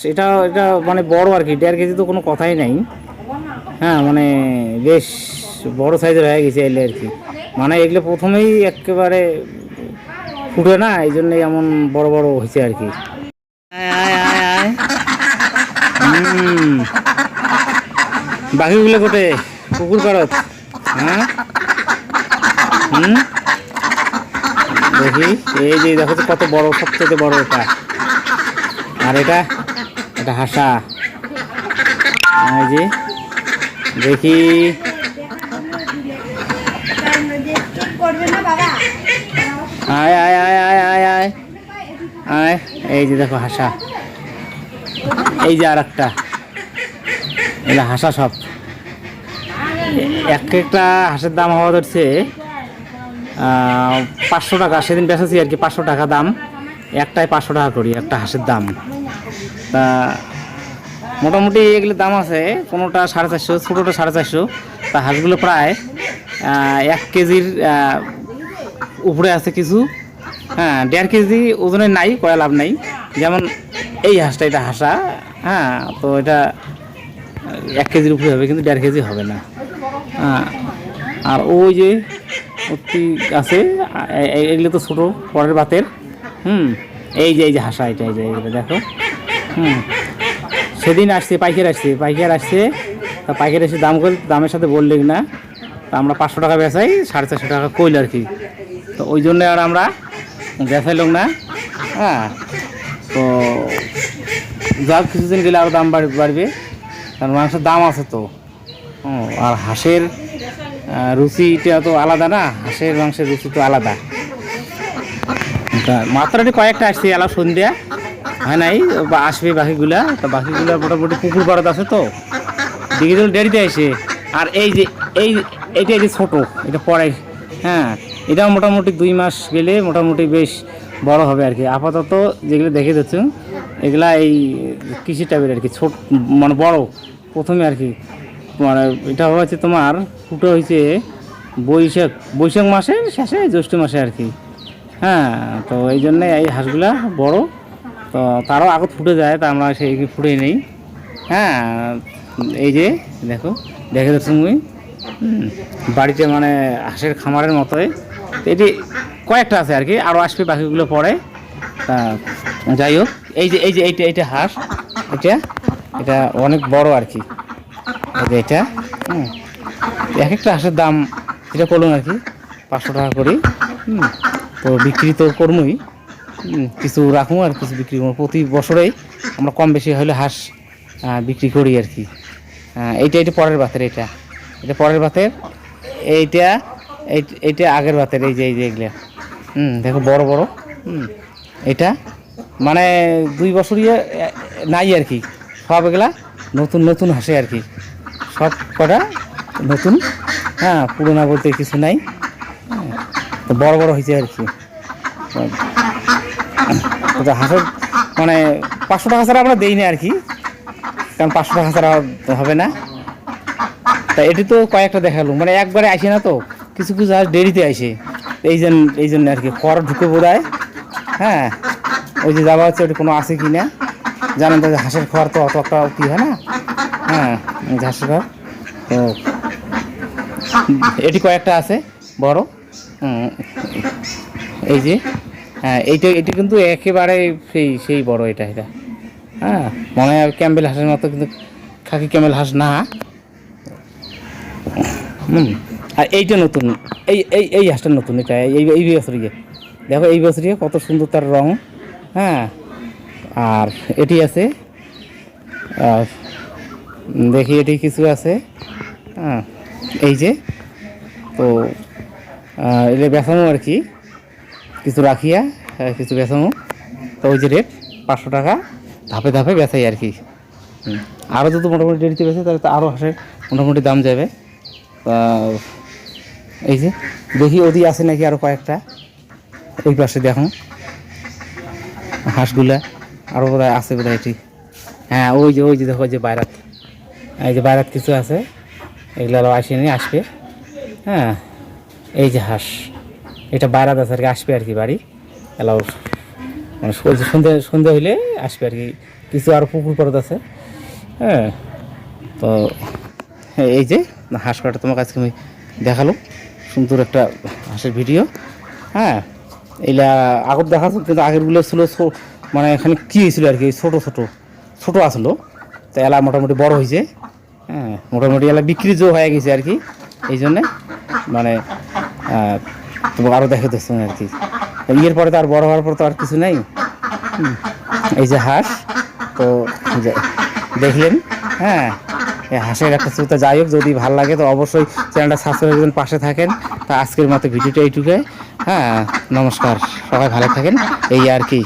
সেটা এটা মানে বড় আর কি দেড় কেজি তো কোনো কথাই নাই। হ্যাঁ মানে বেশ বড় সাইজের হয়ে গেছে এলে আর কি। মানে এগুলো প্রথমেই একেবারে ফুটে না এই জন্যই এমন বড় বড় হয়েছে আর কি। বাকিগুলো কোটে? পুকুর পাড়ত হ্যাঁ? হুম? দেখি এই যে দেখো তো কত বড় সবচেয়ে বড় এটা। আর এটা? এটা হাসা। যে, দেখি। আয় আয় আয় আয় আয় আয়। আয়, এই যে দেখো হাসা। এই যে আর একটা এগুলো হাসা সব। এক একটা হাঁসের দাম হওয়া ধরছে পাঁচশো টাকা। সেদিন বেচেছি আর কি পাঁচশো টাকা দাম। একটাই পাঁচশো টাকা করি, একটা হাঁসের দাম। তা মোটামুটি এগুলো দাম আছে কোনোটা সাড়ে চারশো, ছোটোটা সাড়ে চারশো। তা হাঁসগুলো প্রায় এক কেজির উপরে আছে কিছু। হ্যাঁ দেড় কেজি ওজনের নাই, কয়া লাভ নাই। যেমন এই হাঁসটা, এটা হাঁসা হ্যাঁ তো এটা এক কেজির উপরে হবে, কিন্তু দেড় কেজি হবে না। হ্যাঁ আর ওই যে অতি আছে এগুলো তো ছোটো, পরের বাতের। হুম, এই যে এই যে হাঁসা এটা, এই যে এইগুলো দেখো। হুম, সেদিন আসছে, পাইকার আসছে পাইকার আসছে, তা পাইকার এসে দাম করে দামের সাথে বললে না। তা আমরা পাঁচশো টাকা বেচাই, সাড়ে চারশো টাকা কইল আর কি। তো ওই জন্য আর আমরা বেচাইলাম না হ্যাঁ। তো যাক, কিছুদিন গেলে আরও দাম বাড়- বাড়বে। কারণ মাংসের দাম আছে তো। আর হাঁসের রুচিটা তো আলাদা না, হাঁসের, মাংসের রুচি তো আলাদা। মাত্রাটি কয়েকটা আসছে এলা সন্ধ্যা। হয় নাই? আসবে বাকিগুলা। তা বাকিগুলা মোটামুটি পুকুর পাড়াত আছে তো। দিকে দেরিতে আসে। আর এই যে, এই, এইটা এই যে ছোটো, এটা পরে হ্যাঁ এটা মোটামুটি দুই মাস গেলে মোটামুটি বেশ বড় হবে আর কি। আপাতত যেগুলো দেখে যাচ্ছেন, এগুলা এই কৃষি টাইপের আর কি, ছোট মানে বড়। প্রথমে আর কি মানে এটা হচ্ছে তোমার, ফুটো হয়েছে বৈশাখ বৈশাখ মাসের শেষে জ্যৈষ্ঠ মাসে আর কি। হ্যাঁ তো এই জন্যে এই হাঁসগুলা বড়। তো তারাও আগত ফুটে যায় তা আমরা সেই ফুটে নেই। হ্যাঁ এই যে দেখো দেখে যাচ্ছ তুমি? বাড়িতে মানে হাঁসের খামারের মতোই। এটি কয়েকটা আছে আর কি আরও আসবে বাকিগুলো পরে। তা যাই হোক এই যে এই যে এইটা এইটা হাঁস এটা এটা অনেক বড় আর কি। এটা এক একটা হাঁসের দাম এটা করলাম আর কি পাঁচশো টাকা করি। হুম, তো বিক্রি তো করবই হুম, কিছু রাখব আর কিছু বিক্রি করব। প্রতি বছরেই আমরা কম বেশি হলে হাঁস বিক্রি করি আর কি। এইটা এটা পরের বাতের এটা। এটা পরের বাতের এইটা এই- এইটা আগের বাতের এই যে এই যে এগুলা। হুম দেখো বড় বড়। হুম এটা মানে দুই বছরই নাই আর কি। সব এগুলা নতুন নতুন হাসে আর কি। সব কটা নতুন। হ্যাঁ পুরোনো বলতে কিছু নাই। বড় বড় হয়েছে আর কি। তো হাঁসের মানে পাঁচশো টাকা ছাড়া আমরা দেই না আর কি, কারণ পাঁচশো টাকা ছাড়া হবে না। তা এটি তো কয়েকটা দেখাল মানে একবারে আসে না তো, কিছু কিছু হাঁস দেরিতে আসে। এই জন্য এই জন্য আর কি খর ঢুকে বোধহয় হ্যাঁ। ওই যে যাওয়া হচ্ছে, ওটি কোনো আছে কি না? জানেন তো হাঁসের খড় তো অত একটা কি হয় না? হ্যাঁ হাঁসের খড়। তো এটি কয়েকটা আছে, বড়। এই যে হ্যাঁ এইটা এটি কিন্তু একেবারে সেই সেই বড় এটা এটা। হ্যাঁ মনে হয় ক্যাম্বেল হাঁসের মতো কিন্তু খাকি ক্যামেল হাঁস না। হুম, আর এইটা নতুন। এই এই এই হাঁসটা নতুন, এটা এই এই বছরিয়ে দেখো, এই বছরিয়ে কত সুন্দর তার রং। হ্যাঁ আর এটি আছে আর দেখি এটি কিছু আছে। হ্যাঁ এই যে, তো এটা বেসামো আর কি। কিছু রাখিয়া কিছু বেসামো তো ওই যে রেট পাঁচশো টাকা ধাপে ধাপে বেচাই আর কি। আরও যদি মোটামুটি দেরিতে বেছে তাহলে তো আরও হাঁসের মোটামুটি দাম যাবে। এই যে, দেখি ওদি আছে নাকি আরও কয়েকটা। ওই পাশে দেখো। হাঁসগুলা আরও বোধ আছে বোধ এটি। হ্যাঁ ওই যে ওই যে দেখো যে বাইরাত। এই যে বাইরাত কিছু আছে। এগুলো আরও আসেনি, আসবে। হ্যাঁ। এই যে হাঁস এটা বাইরাত আছে আর কি আসবে আর কি বাড়ি। এলাও মানে সন্ধ্যে সন্ধ্যে হইলে আসবে আর কি। কিছু আর পুকুর পাড়ত আছে। হ্যাঁ তো এই যে হাঁস কাটা তোমার কাছে আমি দেখাল। সুন্দর একটা হাঁসের ভিডিও। হ্যাঁ এইলা আগর দেখা যাচ্ছে, কিন্তু আগেরগুলো ছিল মানে এখানে কী হয়েছিল আর কি? ছোটো ছোটো ছোটো আসলো তো এলা মোটামুটি বড় হয়েছে। হ্যাঁ মোটামুটি এলা বিক্রি যে হয়ে গেছে আর কি। এই জন্যে মানে তোমাকে আরও দেখে দিচ্ছে আর কি। ইয়ের পরে তো আর বড় হওয়ার পর তো আর কিছু নেই। এই যে হাঁস, তো দেখলেন হ্যাঁ হাঁসের একটা চুতা যাই হোক, যদি ভালো লাগে তো অবশ্যই চ্যানেলটা সাবস্ক্রাইব করবেন পাশে থাকেন। তা আজকের মতো ভিডিওটা এইটুকুই। হ্যাঁ নমস্কার, সবাই ভালো থাকেন। এই আর কি।